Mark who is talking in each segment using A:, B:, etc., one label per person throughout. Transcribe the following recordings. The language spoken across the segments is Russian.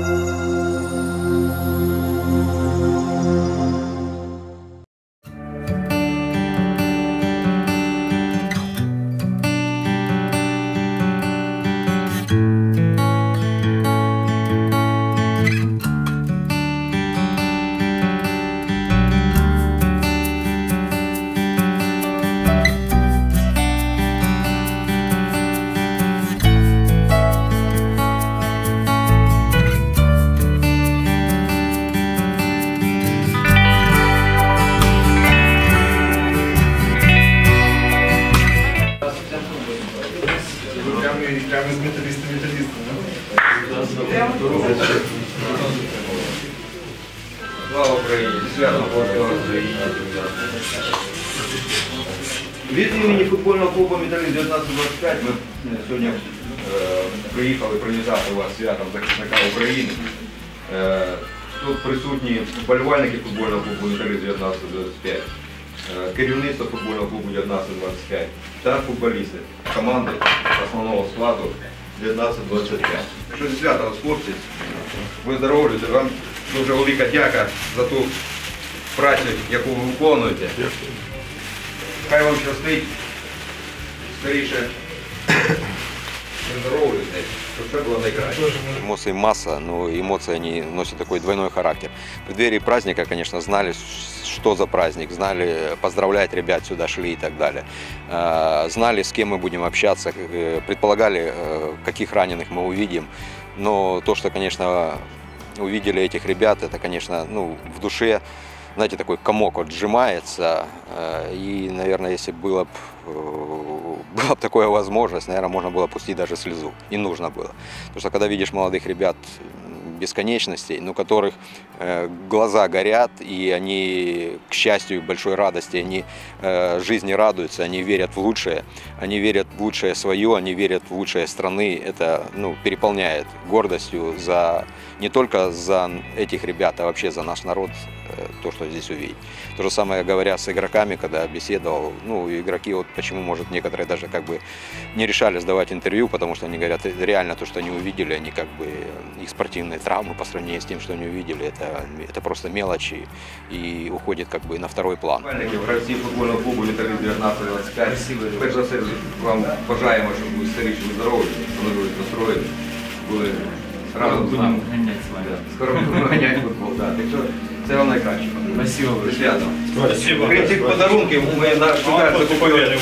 A: Thank you.
B: Слава Україні! Свято Божого Від імені футбольного клубу «Металіст 1925» ми е, сьогодні е, приїхали привітати вас святом захисника України. Е, тут присутні вболівальники футбольного клубу «Металіст 1925», е, керівництво футбольного клубу 1925 та футболісти команди основного складу 1925. Що зі свята вас, хлопці, ви здоров'я, вам дуже велика дяка за ту працю, яку ви виконуєте. Хай вам щастить, скоріше виздоровлюйтесь,
C: Эмоций масса, но эмоции они носят такой двойной характер. В преддверии праздника, конечно, знали, что за праздник, знали, поздравлять ребят сюда шли и так далее. Э, Знали, с кем мы будем общаться, э, предполагали, э, каких раненых мы увидим. Но то, что, конечно, увидели этих ребят, это, конечно, ну, в душе, знаете, такой комок вот сжимается. Э, И, наверное, если было бы была бы такая возможность, наверное, можно было пустить даже слезу. И нужно было. Потому что когда видишь молодых ребят бесконечностей, ну, которых э, глаза горят, и они, к счастью большой радости, они э, жизни радуются, они верят в лучшее, они верят в лучшее свое, они верят в лучшее страны. Это ну, переполняет гордостью за не только за этих ребят, а вообще за наш народ, то, что здесь увидеть. То же самое говоря с игроками, когда беседовал, ну, игроки, вот почему, может, некоторые даже как бы не решали сдавать интервью, потому что они говорят, «Э, реально то, что они увидели, они как бы, э, их спортивные травмы по сравнению с тем, что они увидели, это, это просто мелочи и уходит как бы на второй план.
B: Вболівальники, гравці футбольного клубу «Металіст 1925. Перш за все, вам бажаємо, щоб ви старіші здорові, становились настроєні, були разом з нами. Да, Скоро будемо ганяти футбол. Да. Так що Це вам найкраще.
D: Спасибо.
B: Святом.
D: Спасибо.
B: Крім цих подарунків, ми на шукаємо
D: Победы
B: закупили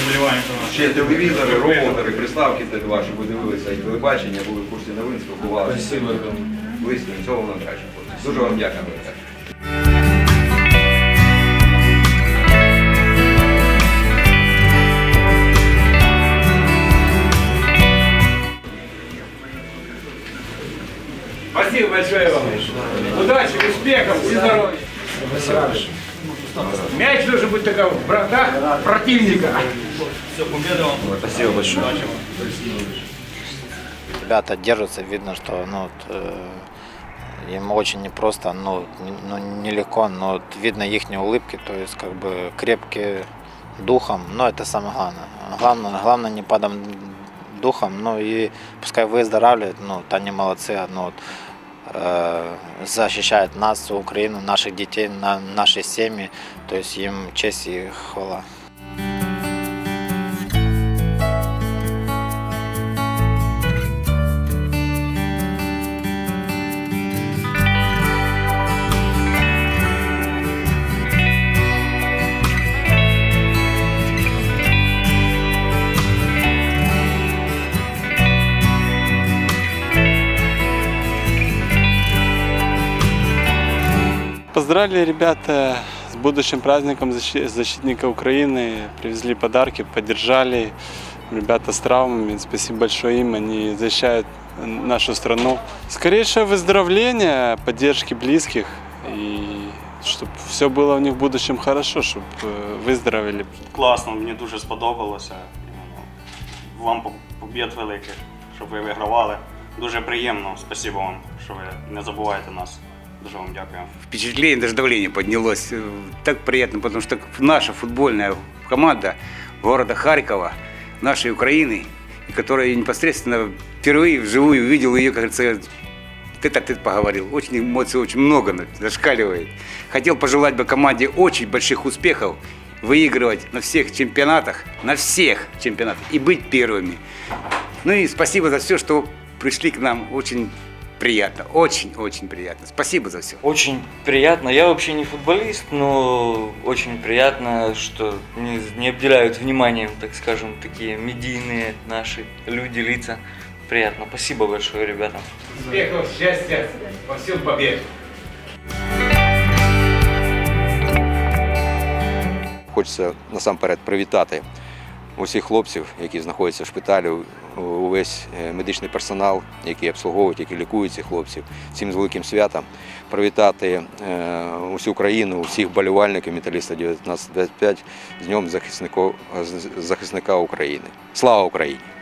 B: ще телевізори, роутери, приставки для вас, щоб ви дивилися і телебачення, були в курсі новин, спілкувалися.
D: Спасибо.
B: Близько, цього вам найкраще. Дуже вам дякую.
D: Спасибо большое вам. Удачи, успехов, всем здоровья. Мяч должен быть такой в вратах противника.
B: Спасибо большое.
E: ребята держатся, видно, что ну, вот, э, им очень непросто, ну, не- ну, нелегко, но вот видно их улыбки, то есть как бы крепкие духом, но это самое главное. Главное, главное не падам духом, ну и пускай выздоравливают, ну, они молодцы, ну, вот, э, защищают нас, Украину, наших детей, на, наши семьи, то есть им честь и хвала.
F: Поздравили ребята с будущим праздником защи- защитника Украины. Привезли подарки, поддержали. Ребята с травмами, спасибо большое им, они защищают нашу страну. Скорейшее выздоровление, поддержки близких и чтобы все было у них в будущем хорошо, чтобы выздоровели.
G: класно, мені дуже сподобалося. Ну, Вам по- побід великих, щоб ви вигравали. Дуже приємно. Спасибо вам, що ви не забуваєте нас. Дуже вам дякую.
H: впечатление, даже давление поднялось. Э, Так приятно, потому что наша футбольная команда города Харькова, нашей Украины, которая непосредственно впервые вживую увидел ее, как говорится, тет-а-тет поговорил. Очень эмоций очень много зашкаливает. Хотел пожелать бы команде очень больших успехов, выигрывать на всех чемпионатах, на всех чемпионатах и быть первыми. Ну и спасибо за все, что пришли к нам. Очень приятно, очень-очень приятно. Спасибо за все.
I: Очень приятно. Я вообще не футболист, но очень приятно, что не, не обделяют вниманием, так скажем, такие медийные наши люди, лица. Приятно. Спасибо большое, ребята.
D: Успехов, счастья, во всем побед.
C: Хочеться насамперед привітати усіх хлопців, які знаходяться в шпиталі, у- увесь е, медичний персонал, який обслуговують, які лікують цих хлопців. Всім з великим святом. Привітати е, усю країну, усіх болівальників металіста 1925 з Днем захисника України. Слава Україні!